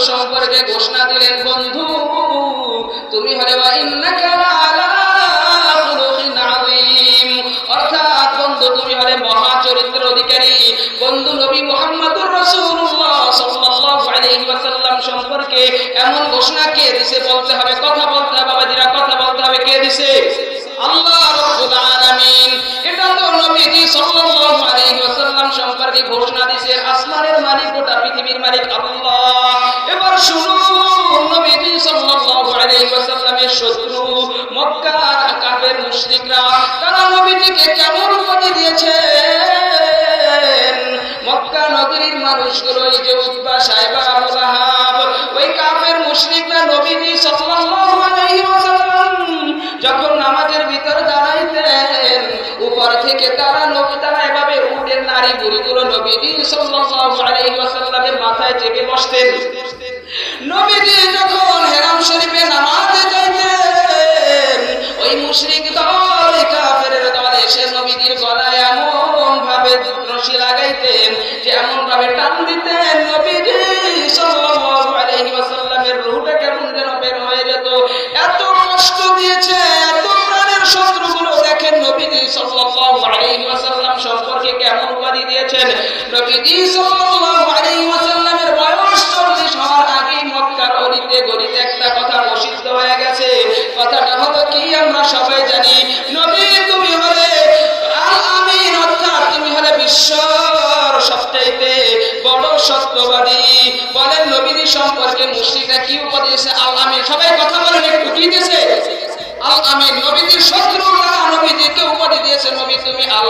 সম্পর্কে অর্থাৎ বন্ধু, তুমি হলে অধিকারী। বন্ধু সম্পর্কে এমন ঘোষণা কে বলতে হবে, কথা বলতে হবে। বলতে দিছে আল্লাহ রাব্বুল আলামিন, এটা তো নবীজি সাল্লাল্লাহু আলাইহি ওয়াসাল্লাম সম্পর্কে ঘোষণা দিয়েছে, আসমানের মালিক গোটা পৃথিবীর মালিক আল্লাহ। এবার শুনুন, নবীজি সাল্লাল্লাহু আলাইহি ওয়াসাল্লামের শত্রু মক্কার কাফের মুশরিকরা, তারা নবীজিকে কেমন উপাধি দিয়েছেন? মক্কা নগরীর মানুষগুলো এই যে উতবা সাহেবা আবু লাহাব, ওই কাফের মুশরিকরা নবীজি সাল্লাল্লাহু আলাইহি ওয়াসাল্লাম যখন নামাজের ভিতর দাঁড়াইতেন, উপর থেকে তারা নবী তারা এভাবে উঠেন নারী বুড়িগুলো নবীজি সাল্লামের মাথায় চেপে বসতেন। নবীজি যখন হেরাম শরীফে নামাজে যাইতেন, ওই মুশরিক দল সম্পর্কে কেমন উপাধি দিয়েছেন? নবীজি সাল্লাল্লাহু আলাইহি ওয়াসাল্লামের বয়স 40 হওয়ার আগেই মক্কার অলিতে গলিতে একটা কথা প্রসিদ্ধ গেছে। কথাটা হলো কি? আল বড় সত্যবাদী। সম্পর্কে কি দিয়েছে? সবাই কথা বলেন, একটু কি আল উপাধি নবী, তুমি আল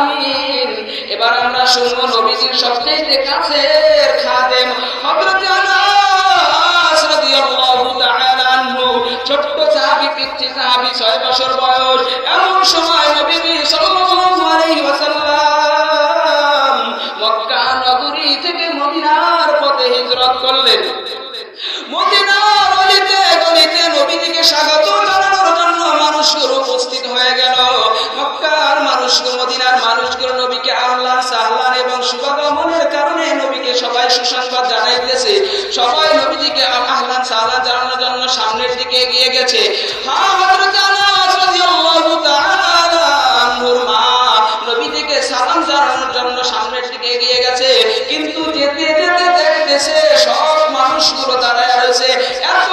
আমিন। এবার আমরা শুনব নবীজির সবচেয়ে কাছের খাদেম হযরত আনাস রাদিয়াল্লাহু তাআলা আনহু। ছোট্ট সাহাবী, পিচ্চি সাহাবী 6 বছর বয়স। এমন সময় নবীজি সাল্লাল্লাহু আলাইহি ওয়াসাল্লাম মক্কা নগরী থেকে মদিনার পথে হিজরত করলেন। মদিনার নবীজিকে স্বাগত নবীকে আহ্লান সাহলান এবং শুভাগমনের কারণে নবীকে সবাই সুসংবাদ জানাইতেছে। সবাই নবীজিকে জানানোর জন্য সামনের দিকে এগিয়ে গেছে। জানানোর জন্য সামনের দিকে এগিয়ে গেছে। কিন্তু যেতে যেতে দেখতেছে, সব মানুষগুলো দাঁড়ায় রয়েছে। এত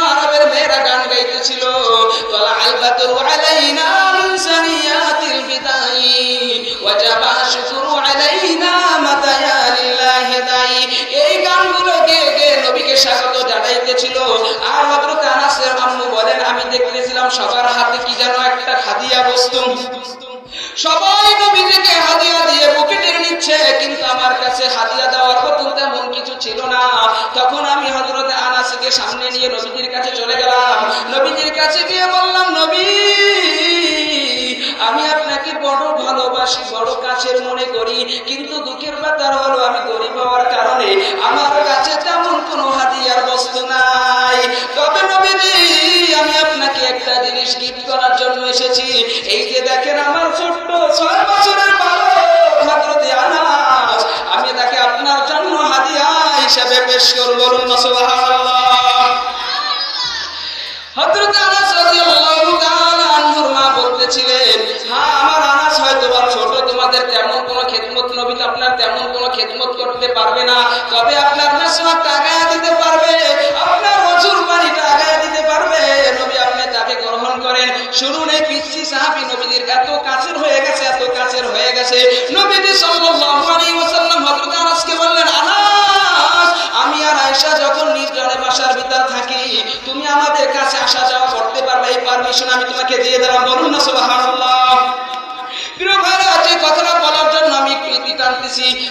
সবার হাতে কি যেন একটা হাদিয়া বস্তু? সবাই নবীজিকে হাদিয়া দিয়ে বুকে টেনে নিচ্ছে, কিন্তু আমার কাছে হাদিয়া দেওয়ার মতন তেমন কিছু ছিল না। তখন আমি হযরত আনাসকে সামনে নিয়ে নবীজির কাছে চলে গেলাম। নবীজির কাছে গিয়ে বললাম, নবী, আমি আপনাকে বড় ভালোবাসি, বড় কাছের মনে করি, কিন্তু দুঃখের ব্যাপার হলো আমি গরিব হওয়ার কারণে আমার এই যে দেখেন আমার ছোট্ট ছয় বছরের বালক আনাস। আমি তাকে আপনার জন্য হাদিয়া হিসেবে পেশ করব, বলুন সুবহানাল্লাহ। হযরত আনাস রাদিয়াল্লাহু তাআলা আনহুর মা বলতেছিলেন হ্যাঁ আমার আনাস হয়তো বা ছোট, তোমাদের তেমন কোনো খেদমত, নবী আপনার তেমন কোনো খেদমত করতে পারবে না। তবে আপনার মেসওয়াকটা আগায়া দিতে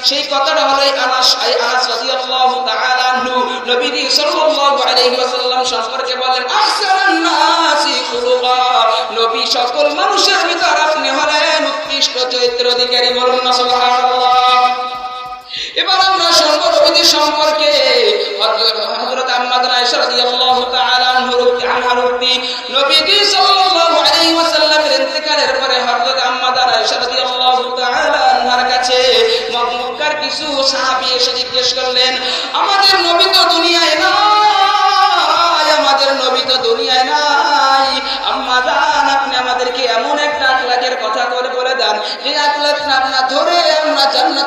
সেই কথাটা হলো আনাস, এই আনাস রাদিয়াল্লাহু তাআলা আনহু, নবীজি সাল্লাল্লাহু আলাইহি ওয়াসাল্লাম সম্পর্কে বলেন, আহসানান নাসি খুলুকা নবী সকল মানুষের ভিতর উৎকৃষ্ট চরিত্র অধিকারী বলুন না, সুবহানাল্লাহ। এবার আমরা নবীজি সম্পর্কে হযরত আম্মাদ আয়েশা রাদিয়াল্লাহু তাআলা আনহার উক্তি নবীজি সাল্লাল্লাহু আলাইহি ওয়াসাল্লামের ইন্তেকালের পরে হযরত আম্মাদ আয়েশা রাদিয়াল্লাহু তাআলা আনহার কাছে মক্কার কিছু সাহাবী এসে জিজ্ঞেস করলেন, আমাদের নবী তো দুনিয়ায় নাই, আমাদের নবী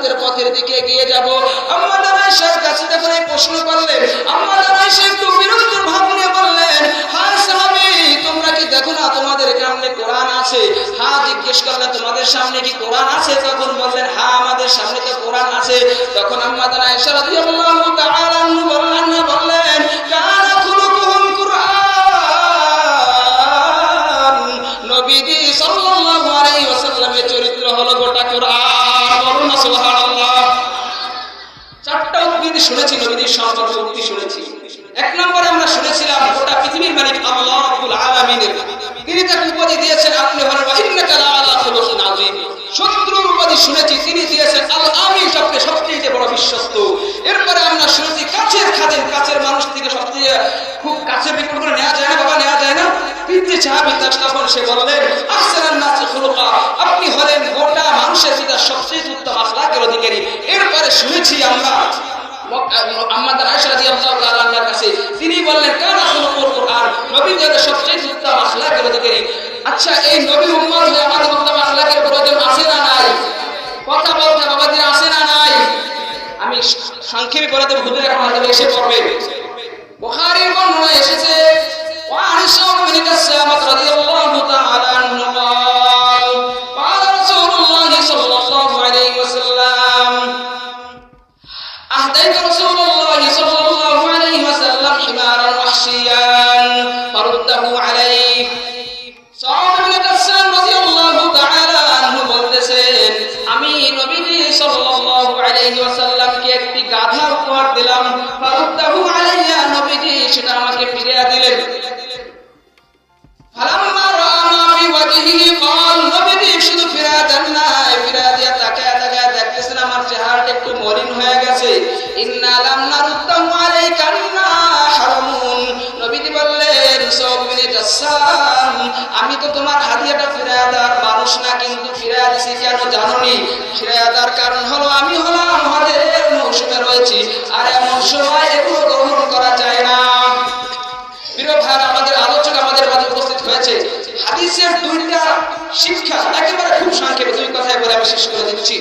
জান্নাতের পথের দিকে এগিয়ে যাব। আম্মা জান আয়েশার কাছে যখন এই প্রশ্ন করলেন, আম্মা জান আয়েশা একটু বিরক্ত ভাব নিয়ে বললেন, হায় সাহাবী, তোমরা কি দেখো না তোমাদের সামনে কোরআন আছে? হ্যাঁ জিজ্ঞেস করলেন, তোমাদের সামনে কি কোরআন আছে? তখন বললেন হ্যাঁ আমাদের সামনে তো কোরআন আছে। তখন আম্মা জান আয়েশা রাদিয়াল্লাহু তাআলা বললেন না বললেন কানা খুলুকুহুম কুরআন? নবীজি সাল্লাল্লাহু আলাইহি ওয়াসাল্লামের চরিত্র হলো গোটা কোরআন। এরপরে আমরা শুনেছি, কাছের কাছের মানুষ থেকে সবচেয়ে খুব নেওয়া যায় না নেওয়া যায় না। পিতৃ সাহাবী তখন সে বললেন, আহসানান নাসি খুলুকা আপনি হলেন গোটা মানুষের পিতা সবচেয়ে উত্তম আখলাকের অধিকারী এসেছি আমরা আম্মাদার আয়েশা কাছে, তিনি বললেন কোরআন? নবী গেলে সবচেয়ে উত্তম আখলাকের অধিকারী আচ্ছা এই নবী আমাদের উত্তম আখলাকের প্রয়োজন আছে না নাই? কথা বলতে না নাই? আমি সংক্ষেপে দেব এখন এসে পড়বে। বর্ণনা এসেছে, ওয়া আমি নবীজি সাল্লাল্লাহু আলাইহি ওয়াসাল্লামকে একটি গাধা উপহার দিলাম। ফারুদ্দাহু আলাইয়া নবীজি সেটা আমাকে ফিরিয়ে দিলেন। ফালাম্মা রাআ ওয়াজহিহি ক্বাল, নবীজি শুধু ফিরা দেন না ফিরা দিয়া তাকায় তাকায় দেখতেছেন আমার চেহারাটা একটু মলিন হয়ে গেছে। ইন্না লাম নারুদ্দাহু আলাইকা হারামুন। নবীজি বললেন সৌবিনে জাসাম আমি তো তোমার হাদিয়াটা ফিরায় দেওয়ার মানুষ না, কিন্তু ফিরায় দিছি কেন জানোনি ফিরায় দেওয়ার কারণ হলো আমি হলাম হজের মৌসুমে রয়েছি, আর এমন সময় এগুলো গ্রহণ করা যায় না। আমাদের আলোচনা আমাদের মাঝে উপস্থিত হয়েছে। হাদিসের দুইটা শিক্ষা একেবারে খুব সংক্ষেপে দুই কথায় বলে আমি শেষ করে দিচ্ছি।